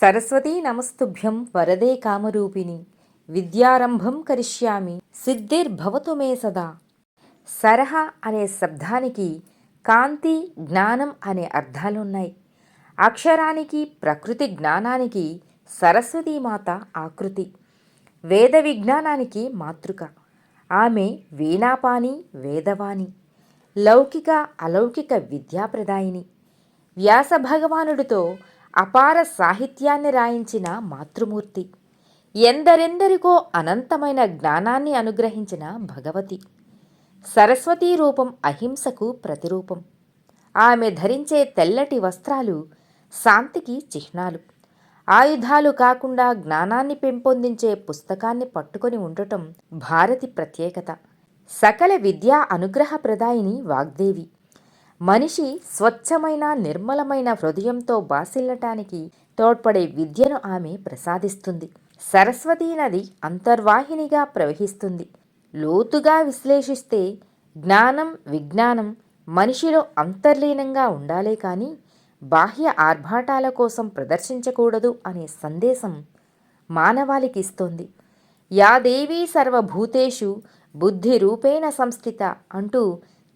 సరస్వతీ నమస్తుభ్యం వరదే కామరూపిణి. విద్యారంభం కరిష్యామి సిద్ధిర్భవతు మే సదా. సరహ అనే శబ్దానికి కాంతి జ్ఞానం అనే అర్థాలున్నాయి. అక్షరానికి ప్రకృతి జ్ఞానానికి సరస్వతీమాత ఆకృతి. వేద విజ్ఞానానికి మాతృక. ఆమె వీణాపాని వేదవాణి. లౌకిక అలౌకిక విద్యాప్రదాయిని. వ్యాస భగవానుడితో అపార సాహిత్యాన్ని రాయించిన మాతృమూర్తి. ఎందరెందరికో అనంతమైన జ్ఞానాన్ని అనుగ్రహించిన భగవతి. సరస్వతీ రూపం అహింసకు ప్రతిరూపం. ఆమె ధరించే తెల్లటి వస్త్రాలు శాంతికి చిహ్నాలు. ఆయుధాలు కాకుండా జ్ఞానాన్ని పెంపొందించే పుస్తకాన్ని పట్టుకొని ఉండటం భారతి ప్రత్యేకత. సకల విద్యా అనుగ్రహ ప్రదాయిని వాగ్దేవి. మనిషి స్వచ్ఛమైన నిర్మలమైన హృదయంతో బాసిల్లటానికి తోడ్పడే విద్యను ఆమె ప్రసాదిస్తుంది. సరస్వతీ నది అంతర్వాహినిగా ప్రవహిస్తుంది. లోతుగా విశ్లేషిస్తే జ్ఞానం విజ్ఞానం మనిషిలో అంతర్లీనంగా ఉండాలే కానీ బాహ్య ఆర్భాటాల కోసం ప్రదర్శించకూడదు అనే సందేశం మానవాళికిస్తోంది. యాదేవీ సర్వభూతేషు బుద్ధి రూపేణ సంస్థిత అంటూ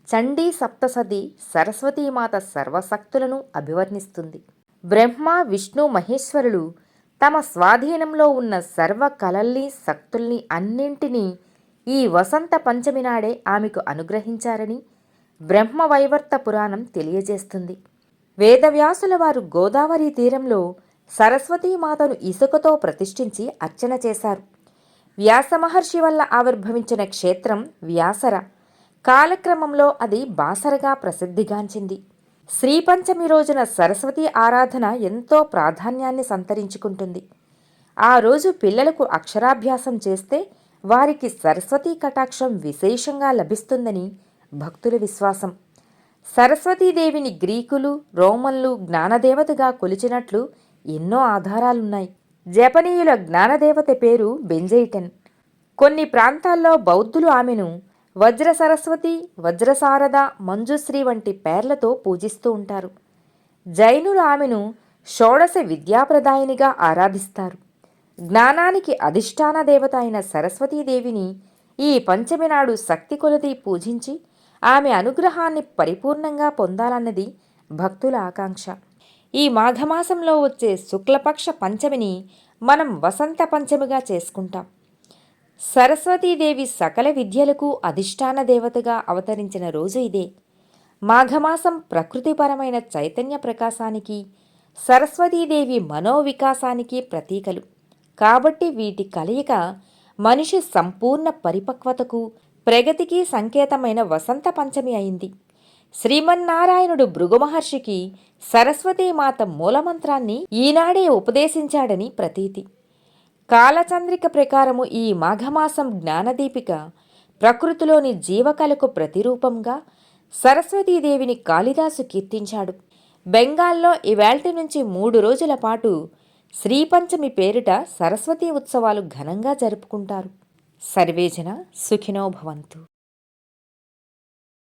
చండీ సప్తసతి సరస్వతీమాత సర్వశక్తులను అభివర్ణిస్తుంది. బ్రహ్మ విష్ణు మహేశ్వరులు తమ స్వాధీనంలో ఉన్న సర్వ కలల్ని శక్తుల్ని అన్నింటినీ ఈ వసంత పంచమి నాడే ఆమెకు అనుగ్రహించారని బ్రహ్మ వైవర్త పురాణం తెలియజేస్తుంది. వేదవ్యాసుల వారు గోదావరి తీరంలో సరస్వతీమాతను ఇసుకతో ప్రతిష్ఠించి అర్చన చేశారు. వ్యాస మహర్షి వల్ల ఆవిర్భవించిన క్షేత్రం వ్యాసర. కాలక్రమంలో అది బాసరగా ప్రసిద్ధిగాంచింది. శ్రీపంచమి రోజున సరస్వతి ఆరాధన ఎంతో ప్రాధాన్యాన్ని సంతరించుకుంటుంది. ఆ రోజు పిల్లలకు అక్షరాభ్యాసం చేస్తే వారికి సరస్వతీ కటాక్షం విశేషంగా లభిస్తుందని భక్తుల విశ్వాసం. సరస్వతీదేవిని గ్రీకులు రోమన్లు జ్ఞానదేవతగా కొలిచినట్లు ఎన్నో ఆధారాలున్నాయి. జపనీయుల జ్ఞానదేవత పేరు బెంజైటన్. కొన్ని ప్రాంతాల్లో బౌద్ధులు ఆమెను వజ్ర సరస్వతి వజ్రసారద మంజుశ్రీ వంటి పేర్లతో పూజిస్తూ ఉంటారు. జైనులు ఆమెను షోడశ విద్యాప్రదాయినిగా ఆరాధిస్తారు. జ్ఞానానికి అధిష్టాన దేవత అయిన సరస్వతీదేవిని ఈ పంచమి నాడు శక్తి కొలది పూజించి ఆమె అనుగ్రహాన్ని పరిపూర్ణంగా పొందాలన్నది భక్తుల ఆకాంక్ష. ఈ మాఘమాసంలో వచ్చే శుక్లపక్ష పంచమిని మనం వసంత పంచమిగా చేసుకుంటాం. సరస్వతీదేవి సకల విద్యలకు అధిష్టాన దేవతగా అవతరించిన రోజు ఇదే. మాఘమాసం ప్రకృతిపరమైన చైతన్య ప్రకాశానికి సరస్వతీదేవి మనోవికాసానికి ప్రతీకలు. కాబట్టి వీటి కలయిక మనిషి సంపూర్ణ పరిపక్వతకు ప్రగతికి సంకేతమైన వసంత పంచమి అయింది. శ్రీమన్నారాయణుడు భృగుమహర్షికి సరస్వతీమాత మూలమంత్రాన్ని ఈనాడే ఉపదేశించాడని ప్రతీతి. కాలచంద్రిక ప్రకారము ఈ మాఘమాసం జ్ఞానదీపిక ప్రకృతిలోని జీవకళకు ప్రతిరూపంగా సరస్వతీదేవిని కాళిదాసు కీర్తించాడు. బెంగాల్లో ఇవాల్టి నుంచి మూడు రోజుల పాటు శ్రీపంచమి పేరిట సరస్వతీ ఉత్సవాలు ఘనంగా జరుపుకుంటారు. సర్వేజన సుఖినో భవంతు.